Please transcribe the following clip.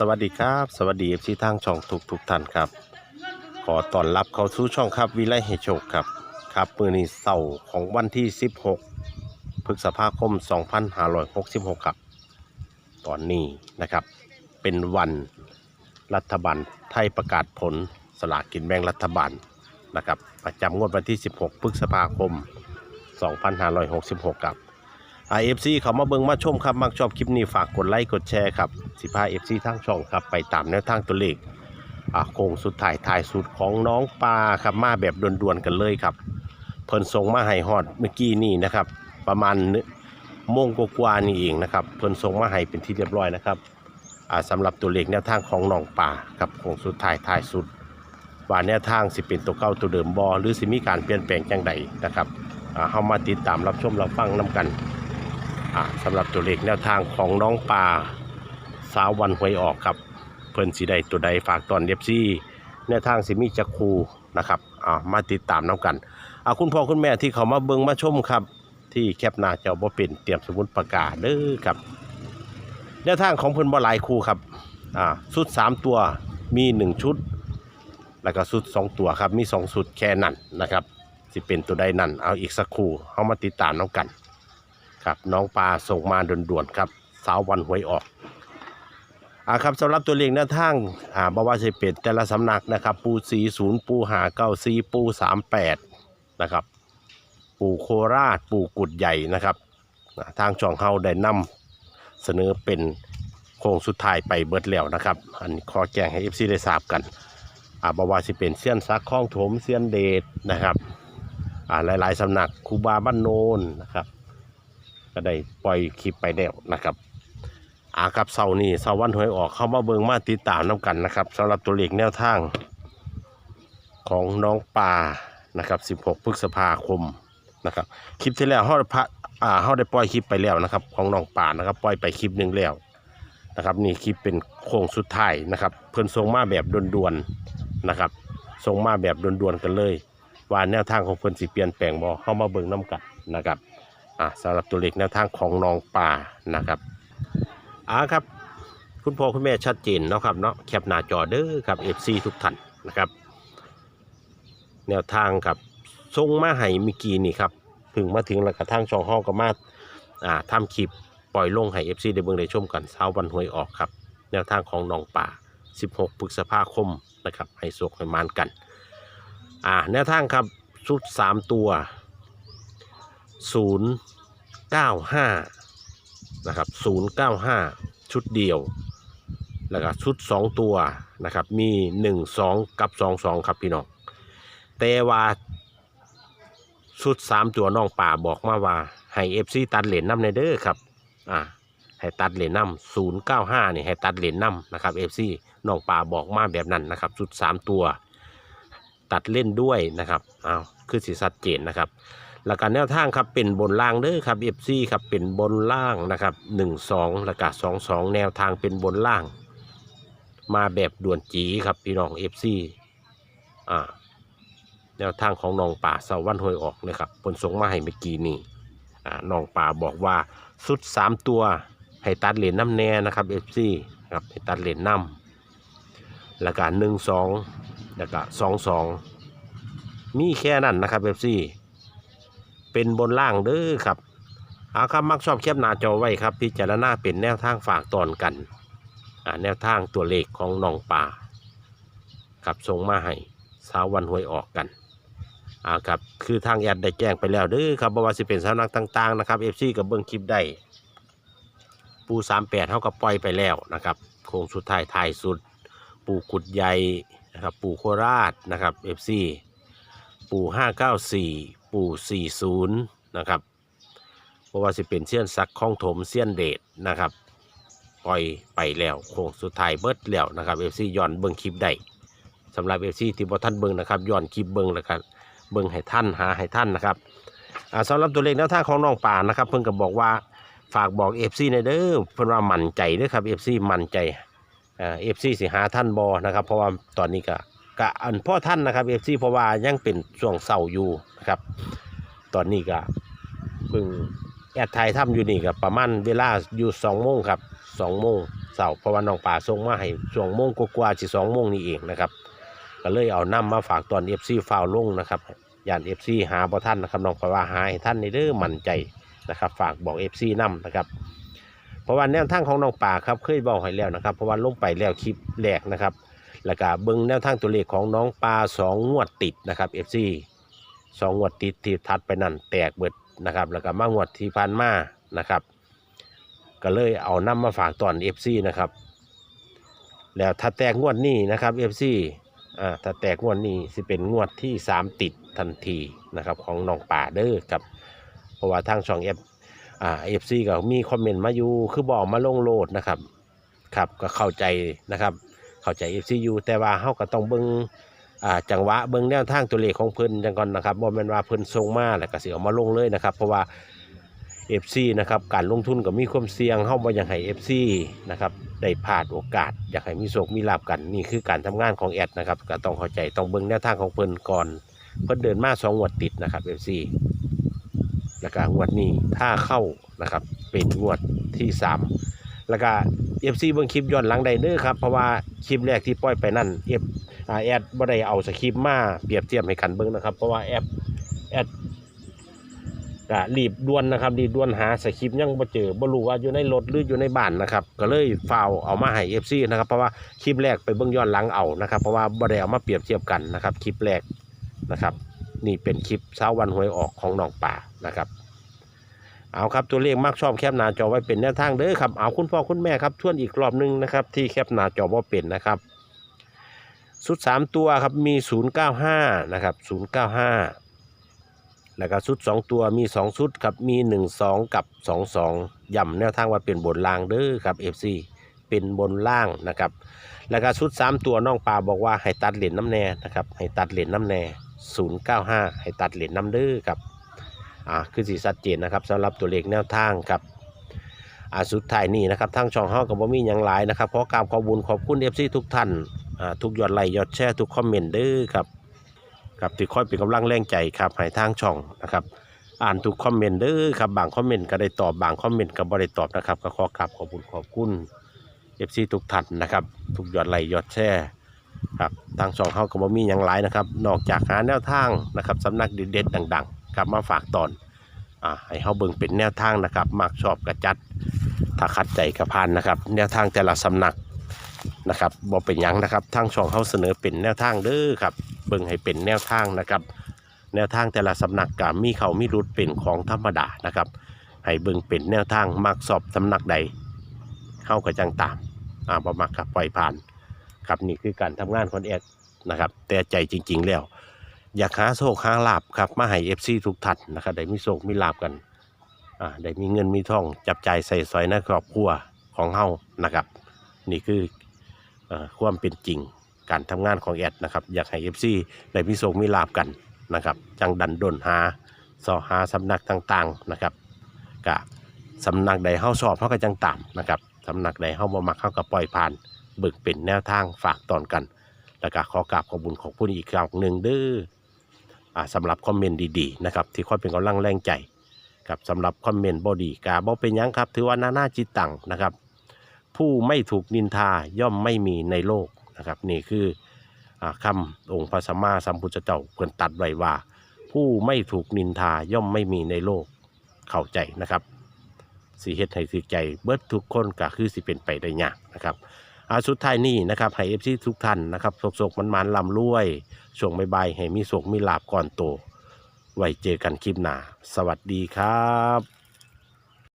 สวัสดีครับ สวัสดีเอฟซีทางช่องทุกทุกท่านครับ ขอต้อนรับเข้าสู่ช่องครับวิไลเหตุโชคครับ ครับมือนี้เสาร์ของวันที่ 16พฤษภาคม 2566 ครับ ตอนนี้นะครับ เป็นวันรัฐบาลไทยประกาศผลสลากกินแบ่งรัฐบาลนะครับ ประจำงวดวันที่ 16พฤษภาคม 2566 ครับ i f c เขามาเบิ่งมาชมครับมักชอบคลิปนี้ฝากกดไลค์กดแชร์ครับสิพา FC ทางช่องครับไปตามแนวทางตัวเลขอ่าโค้งสุดท้ายถ่ายสุดของน้องปลาครับมาแบบด่วนๆกันเลยครับเพิ่นส่งมาให้ฮอดเมื่อกี้นี่นะครับ ประมาณโมงกว่าๆนี่เองนะครับเพิ่นส่งมาให้เป็นที่เรียบร้อยนะครับอ่าสำหรับตัวเลขแนวทางของน้องปลาครับโค้งสุดท้ายถ่ายสุดว่าแนวทางสิเป็นตัวเก่าตัวเดิมบอหรือสิมีการเปลี่ยนแปลงจังใดนะครับอ่าเฮามาติดตามรับชมรับฟังนํกัน สำหรับตัวเลขแนวทางของน้องปลาสาววันหวยออกครับ เพิ่นสีใดตัวใดฝากตอนเดฟซี่แนวทางสิมีจักคูนะครับอ่ามาติดตามน้กันอ่าคุณพ่อคุณแม่ที่เขามาเบิ่งมาชมครับ ที่แคปหน้าจอบ่เป็นเตรียมสมุดปากกาเด้อครับแนวทางของเพิ่นบ่หลายคู่ครับอ่าชุด 3 ตัวมี 1 ชุด แล้วก็ชุด 2 ตัวครับมี2ชุดแค่นั้นนะครับสิเป็นตัวใดนั่นเอาอีกสักครู่เฮามาติดตามน้กัน ครับน้องปลาส่งมาด่วนๆครับสาววันหวยออกอ่าครับสำหรับตัวเลขหน้าทางอ่าบาวาจะเป็นแต่ละสำนักนะครับ ปูสีศูนย์ปูหาเก้าสีปูสามแปดนะครับ ปูโคราชปูกุดใหญ่นะครับทางช่องเฮาได้นำเสนอเป็นโค้งสุดท้ายไปเบิดแล้วนะครับ อันขอแจ้งให้เอฟซีได้ทราบกันอ่าบาวาจะเป็นเซียนซักข้องโถมเซียนเดชนะครับอ่าหลายๆสำนักครูบาบ้านโนนนะครับ ก็ได้ปล่อยคลิปไปแล้วนะครับอาครับเสาร์นี้เสาร์วันหวยออกเข้ามาเบิงมาติดตามน้ำกันนะครับสำหรับตัวเลขแนวทาง ของน้องปลานะครับ 16 พฤษภาคมนะครับคลิปที่แล้วเฮาได้พะอ่าเฮาได้ปล่อยคลิปไปแล้วนะครับ ของน้องปลานะครับปล่อยไปคลิปหนึ่งแล้วนะครับนี่คลิปเป็นโค้งสุดท้ายนะครับ เพิ่อนส่งมาแบบด่วนๆนะครับส่งมาแบบด่วนๆกันเลย ว่าแนวทางของเพิ่อนสิเปลี่ยนแปลงบ่เข้ามาเบิงน้กันนะครับ อ่าสำหรับตัวเลขแนวทางของน้องป่านะครับอ่าครับ คุณพ่อคุณแม่ชัดเจนเนาะครับเนาะแคปหน้าจอเด้อครับ FC ทุกท่านนะครับ แนวทางครับส่งมาให้มื่อกี้นี่ครับพึงมาถึงแล้วกระทั่งช่องห้องก็มาอ่าทำคลิปปล่อยลงให้ FC ได้เบิ่งได้ชมกันเช้าวันหวยออกครับ แนวทางของน้องป่า 16พฤษภาคมนะครับให้สกให้มานกัน อ่าแนวทางครับชุด 3 ตัว ศูนย์เก้าห้านะครับศูนย์เก้าห้าชุดเดียว แล้วก็ชุดสองตัวนะครับ มีหนึ่งสองกับสองสองครับพี่น้องแต่ว่าชุดสามตัวน้องป่าบอกมาว่า ให้เอฟซีตัดเหรียญน้ำในเด้อครับอ่าให้ตัดเหรียญน้ำศูนย์เก้าห้านี่ให้ตัดเหรียญน้ำนะครับเอฟซีน้องป่าบอกมาแบบนั้นนะครับชุดสามตัว ตัดเล่นด้วยนะครับอ้าวคือสีสัดเจนนะครับ แล้วก็แนวทางครับเป็นบนล่างเด้อครับ FC ครับเป็นบนล่างนะครับ1 2แล้วก็2 2 แนวทางเป็นบนล่าง มาแบบด่วนจีครับพี่น้อง FC อ่าแนวทางของน้องป่าเสาวันหวยออกนะครับผลส่งมาให้เมื่อกี้นี่อ่าน้องป่าบอกว่าสุด 3 ตัว ให้ตัดเหรียญน้ำแน่นะครับ FC ครับให้ตัดเหรียญน้ำแล้วก็1 2แล้วก็2 2 มีแค่นั้นนะครับ FC เป็นบนล่างเด้อครับเอาครับมักชอบแคบหน้าจอไว้ครับ พิจารณาเป็นแนวทางฝากตอนกันอ่าแนวทางตัวเลขของน้องป่าครับส่งมาให้เช้าวันหวยออกกันอ่าครับคือทางแอดได้แจ้งไปแล้วเด้อครับบ่ว่าสิเป็นสำนักต่าง ๆ นะครับ FC กับเบิ้งคลิปได้ปู38เท่ากับปล่อยไปแล้วนะครับโค้งสุดท้ายท้ายสุด ปูกุดใหญ่นะครับปูโคราชนะครับ FC ปู594 ปู40 นะครับเพราะว่าสิเป็นเสี้ยนซักข้องถมเสี้ยนเดชนะครับปล่อยไปแล้วโค้งสุดท้ายเบิดแล้วนะครับ FC ย้อนเบิ่งคลิปได้สำหรับ FC ที่บ่ท่านเบิ่งนะครับย้อนคลิปเบิ่งแล้วครับเบิ่งให้ท่านหาให้ท่านนะครับอ่าสำหรับตัวเลขแนวทางของน้องป่านะครับเพิ่นก็บอกว่าฝากบอก FC ในเด้อเพิ่นว่ามั่นใจด้อครับ FC มั่นใจเอ่า FC สิหาท่านบ่นะครับ เพราะว่าตอนนี้ก็ กะอันพ่อท่านนะครับเอฟซีเพราะว่ายังเป็นช่วงเศร้าอยู่นะครับ ตอนนี้ก็เพิ่งแอดไทยทำอยู่นี่กับประมาณเวลาอยู่สองโมงครับสองโมงเสาร์เพราะว่าน้องป่าส่งมาให้ช่วงโมงกว่าๆสิสองโมงนี่เองนะครับก็เลยเอานํมาฝากตอนเอฟซีฟาวลงนะครับย่านเอฟซีหาบ่ท่านนะครับน้องป่าว่าหาให้ท่านในเด้อมั่นใจนะครับ ฝากบอกเอฟซีนํนะครับเพราะว่าแนวทางของน้องป่าครับเคยบอกให้แล้วนะครับ เพราะว่าลงไปแล้วคลิปแรกนะครับ แล้วก็เบิ้งแนวทางตัวเลขของน้องปลาสองงวดติดนะครับ FC สองงวดติดที่ทัดไปนั่นแตกเบิดนะครับแล้วก็มางวดที่ผ่านมานะครับ ก็เลยเอานำมาฝากตอน FC นะครับแล้วถ้าแตกงวดนี้นะครับ FC อ่าถ้าแตกงวดนี้สิเป็นงวดที่ 3 ติดทันทีนะครับของน้องป่าเด้อครับเพราะว่าทางช่องเอฟอ่าเอฟซีก็มีคอมเมนต์มาอยู่คือบอกมาลงโหลดนะครับครับก็เข้าใจนะครับ เข้าใจ FCU แต่ว่าเฮาก็ต้องเบิ่งอ่าจังหวะเบิ่งแนวทางตัวเลขของเพิ่นจังก่อนนะครับบ่แม่นว่าเพิ่นส่งมาแล้วก็สิเอามาลงเลยนะครับ เพราะว่า FC นะครับการลงทุนก็มีความเสี่ยงเฮาบ่อยากให้ FC นะครับได้พลาดโอกาส อยากให้มีโชคมีลาภกันนี่คือการทำงานของแอดนะครับก็ต้องเข้าใจต้องเบิ่งแนวทางของเพิ่นก่อน เพิ่นเดินมาสองงวดติดนะครับ FC แล้วก็งวดนี้ถ้าเข้านะครับเป็นงวดที่สามแล้วก็ เอฟซีเบิ่งคลิปย้อนหลังได้เด้อครับเพราะว่าคลิปแรกที่ปล่อยไปนั่นเอฟแอดบ่ได้เอาสคริปต์มาเปรียบเทียบให้กันเบิ่งนะครับ เพราะว่าแอปแอดก็รีบด่วนนะครับรีบด่วนหาสคริปต์ยังบ่เจอบ่รู้ว่าอยู่ในรถหรืออยู่ในบ้านนะครับ ก็เลยฟาวเอามาให้ FC นะครับเพราะว่าคลิปแรกไปเบิ่งย้อนหลังเอานะครับ เพราะว่าบ่ได้เอามาเปรียบเทียบกันนะครับ คลิปแรกนะครับ นี่เป็นคลิปเช้าวันหวยออกของน้องป่านะครับ เอาครับตัวเลขมากชอบแคปหน้าจอไว้เป็นแนวทางเด้อครับเอาคุณพ่อคุณแม่ครับทวนอีกรอบหนึงนะครับที่แคปหน้าจอว่าเป็นนะครับชุด 3 ตัวครับมี 095 นะครับ 095 แล้วก็ชุด 2 ตัวมี2ชุดครับมี 1 2 กับ 2 2ย่ำแนวทางว่าเป็นบนล่างเด้อครับ FC เป็นบนล่างนะครับ แล้วก็ชุด 3 ตัวน้องปลาบอกว่าให้ตัดเหรียญน้ำแน่นะครับให้ตัดเหรียญน้ำแน่095 ให้ตัดเหรียญน้ำเด้อครับ อ่าคือสีชัดเจนนะครับสำหรับตัวเลขแนวทางครับอ่าสุดท้ายนี้นะครับทางช่องเฮากับบ่มีหยังหลายนะครับขอกราบขอบคุญขอบคุณ FC ทุกท่านอ่าทุกยอดไลค์ยอดแชร์ทุกคอมเมนต์เด้อครับครับที่คอยเป็นกำลังแรงใจครับให้ทางช่องนะครับอ่านทุกคอมเมนต์เด้อครับบางคอมเมนต์ก็ได้ตอบบางคอมเมนต์ก็บ่ได้ตอบนะครับก็ขอกราบขอบคุณขอบคุณ FC ทุกท่านนะครับทุกยอดไลค์ยอดแชร์ครับทางช่องเฮาก็บ่มีหยังหลายนะครับ นอกจากหาแนวทางนะครับสำนักเด็ดๆดัง ๆ กลับมาฝากตอนอ่าให้เขาเบิ่งเป็นแนวทางนะครับมักชอบกระจัดถ้าคัดใจกระพานนะครับ แนวทางแต่ละสำนักนะครับบ่เป็นยังนะครับทางช่องเขาเสนอเป็นแนวทางเด้อครับเบิ่งให้เป็นแนวทางนะครับ แนวทางแต่ละสำนักกับมีเขามีรุดเป็นของธรรมดานะครับให้เบิ่งเป็นแนวทางมักสอบสำนักใด เข้ากับจังตามอ่าบ่มักกับปล่อยผ่านครับนี่คือการทำงานของแอดนะครับแต่ใจจริง ๆ แล้ว อยากหาโชคหาลาบครับมาให้เอฟซีทุกท่านะครับได้มีโชคมีลาบกันอ่าได้มีเงินมีทองจับจ่ายใส่สอยในครอบครัวของเฮานะครับ นี่คือเอ่อความเป็นจริงการทำงานของแอดนะครับ อยากให้เอฟซีได้มีโชคมีลาบกันนะครับจังดันดนหาสอหาสำนักต่างๆนะครับกะสำนักใดเฮาชอบเฮาก็จังตามนะครับสำนักใดเฮาบ่มักเฮาก็ปล่อยผ่าน เบิกเป็นแนวทางฝากตอนกัน แล้วก็ขอกราบขอบคุญขอบคุณอีกครั้งหนึ่งเด้อ สำหรับคอมเมนต์ดีๆนะครับที่ค่อยเป็นกำลังแรงใจครับสำหรับคอมเมนต์บอดีกาบอเป็นยังครับถือว่านาหน้าจิตตังนะครับ ผู้ไม่ถูกนินทาย่อมไม่มีในโลกนะครับนี่คืออ่าคำองค์พระสัมมาสัมพุทธเจ้าเพิ่นตัดไว้ว่า ผู้ไม่ถูกนินทาย่อมไม่มีในโลกเข้าใจนะครับสิเฮ็ดให้สิใจเบิดทุกคนก็คือสิเป็นไปได้ยากนะครับ อาสุดท้ายนี่นะครับให้เอฟซีทุกท่านนะครับสกๆมันๆลำรวยช่วงบ่ายๆให้มีโศกมีลาบก่อนโต ไว้เจอกันคลิปหน้า สวัสดีครับ